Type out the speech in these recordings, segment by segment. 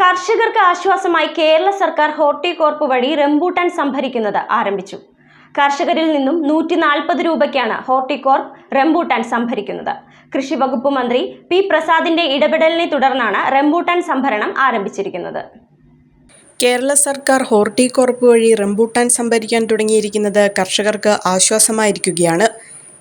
കർഷകർക്ക് ആശ്വാസമായി കേരള സർക്കാർ ഹോർട്ടികോർപ്പ് വഴി റംബൂട്ടാൻ സംഭരിക്കുന്നത് ആരംഭിച്ചു. കർഷകരിൽ നിന്നും നൂറ്റി നാൽപ്പത് രൂപയ്ക്കാണ് ഹോർട്ടികോർപ്പ് റംബൂട്ടാൻ സംഭരിക്കുന്നത്. കൃഷി വകുപ്പ് മന്ത്രി പി പ്രസാദിന്റെ ഇടപെടലിനെ തുടർന്നാണ് റംബൂട്ടാൻ സംഭരണം ആരംഭിച്ചിരിക്കുന്നത്. കേരള സർക്കാർ ഹോർട്ടികോർപ്പ് വഴി റംബൂട്ടാൻ സംഭരിക്കാൻ തുടങ്ങിയിരിക്കുന്നത് കർഷകർക്ക് ആശ്വാസമായിരിക്കുകയാണ്.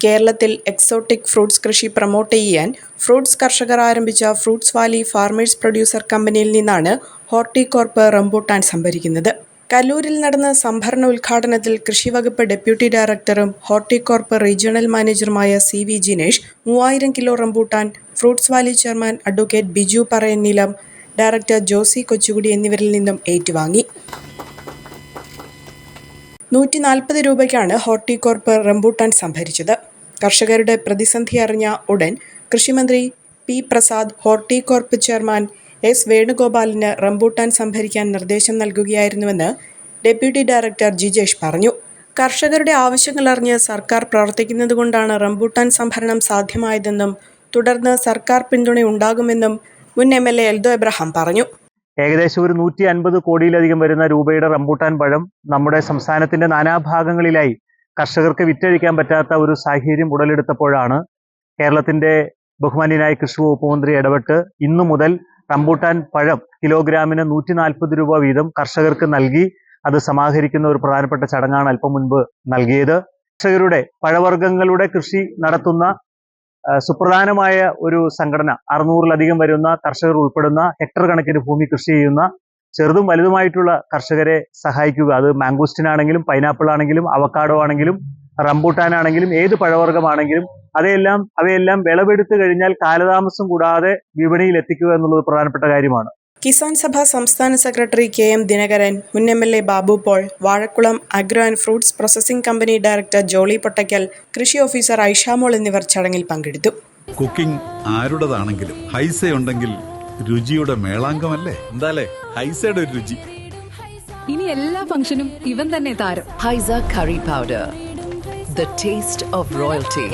കേരളത്തിൽ എക്സോട്ടിക് ഫ്രൂട്ട്സ് കൃഷി പ്രൊമോട്ട് ചെയ്യാൻ ഫ്രൂട്ട്സ് കർഷകർ ആരംഭിച്ച ഫ്രൂട്ട്സ് വാലി ഫാർമേഴ്സ് പ്രൊഡ്യൂസർ കമ്പനിയിൽ നിന്നാണ് ഹോർട്ടികോർപ്പ് റംബൂട്ടാൻ സംഭരിക്കുന്നത്. കല്ലൂരിൽ നടന്ന സംഭരണ ഉദ്ഘാടനത്തിൽ കൃഷിവകുപ്പ് ഡെപ്യൂട്ടി ഡയറക്ടറും ഹോർട്ടികോർപ്പ് റീജിയണൽ മാനേജറുമായ സി വി ജിനേഷ് മൂവായിരം kilo rambutan fruits valley chairman advocate Biju Parayannilam director Josy Kochukudy എന്നിവരിൽ നിന്നും ഏറ്റുവാങ്ങി. നൂറ്റി നാൽപ്പത് രൂപയ്ക്കാണ് ഹോർട്ടികോർപ്പ് റംബൂട്ടാൻ സംഭരിച്ചത്. കർഷകരുടെ പ്രതിസന്ധി അറിഞ്ഞ ഉടൻ കൃഷിമന്ത്രി P Prasad Horticorp chairman S വേണുഗോപാലിന് rambutan സംഭരിക്കാൻ നിർദ്ദേശം നൽകുകയായിരുന്നുവെന്ന് ഡെപ്യൂട്ടി ഡയറക്ടർ ജിജേഷ് പറഞ്ഞു. കർഷകരുടെ ആവശ്യങ്ങൾ അറിഞ്ഞ് സർക്കാർ പ്രവർത്തിക്കുന്നതുകൊണ്ടാണ് റംബൂട്ടാൻ സംഭരണം സാധ്യമായതെന്നും തുടർന്ന് സർക്കാർ പിന്തുണ ഉണ്ടാകുമെന്നും മുൻ M L A Eldho Abraham പറഞ്ഞു. ഏകദേശം ഒരു നൂറ്റി അൻപത് കോടിയിലധികം വരുന്ന രൂപയുടെ റംബൂട്ടാൻ പഴം നമ്മുടെ സംസ്ഥാനത്തിന്റെ നാനാഭാഗങ്ങളിലായി കർഷകർക്ക് വിറ്റഴിക്കാൻ പറ്റാത്ത ഒരു സാഹചര്യം ഉടലെടുത്തപ്പോഴാണ് കേരളത്തിന്റെ ബഹുമാന്യനായ കൃഷി വകുപ്പ് മന്ത്രി ഇടപെട്ട് ഇന്നു മുതൽ റംബൂട്ടാൻ പഴം കിലോഗ്രാമിന് നൂറ്റി നാൽപ്പത് രൂപ വീതം കർഷകർക്ക് നൽകി. അത് സമാഹരിക്കുന്ന ഒരു പ്രധാനപ്പെട്ട ചടങ്ങാണ് അല്പം മുൻപ് നൽകിയത്. കർഷകരുടെ പഴവർഗങ്ങളുടെ കൃഷി നടത്തുന്ന സുപ്രധാനമായ ഒരു സംഘടന അറുന്നൂറിലധികം വരുന്ന കർഷകർ ഉൾപ്പെടുന്ന ഹെക്ടർ കണക്കിന് ഭൂമി കൃഷി ചെയ്യുന്ന ചെറുതും വലുതുമായിട്ടുള്ള കർഷകരെ സഹായിക്കുക. അത് മാംഗോസ്റ്റിൻ ആണെങ്കിലും പൈനാപ്പിൾ ആണെങ്കിലും അവക്കാഡോ ആണെങ്കിലും റംബൂട്ടാൻ ആണെങ്കിലും ഏത് പഴവർഗമാണെങ്കിലും അവയെല്ലാം അവയെല്ലാം വിളവെടുത്തു കഴിഞ്ഞാൽ കാലതാമസം കൂടാതെ വിപണിയിൽ എത്തിക്കുക എന്നുള്ളത് പ്രധാനപ്പെട്ട കാര്യമാണ്. കിസാൻ സഭ സംസ്ഥാന സെക്രട്ടറി കെ എം ദിനകരൻ മുൻ M L A Babu Paul Vazhakulam agro and fruits processing company director Jolly Pottackal കൃഷി ഓഫീസർ ഐഷാമോൾ എന്നിവർ ചടങ്ങിൽ പങ്കെടുത്തു. കുക്കിംഗ് ആരുടേതാണെങ്കിലും ഹൈസ ഉണ്ടെങ്കിൽ രുചിയുടെ മേളാങ്കമല്ലേ? എന്താലേ? ഹൈസൈഡ് ഒരു രുചി. ഇനി എല്ലാ ഫംഗ്ഷനും ഇവൻ തന്നെ താരം. Haiza curry powder the taste of royalty.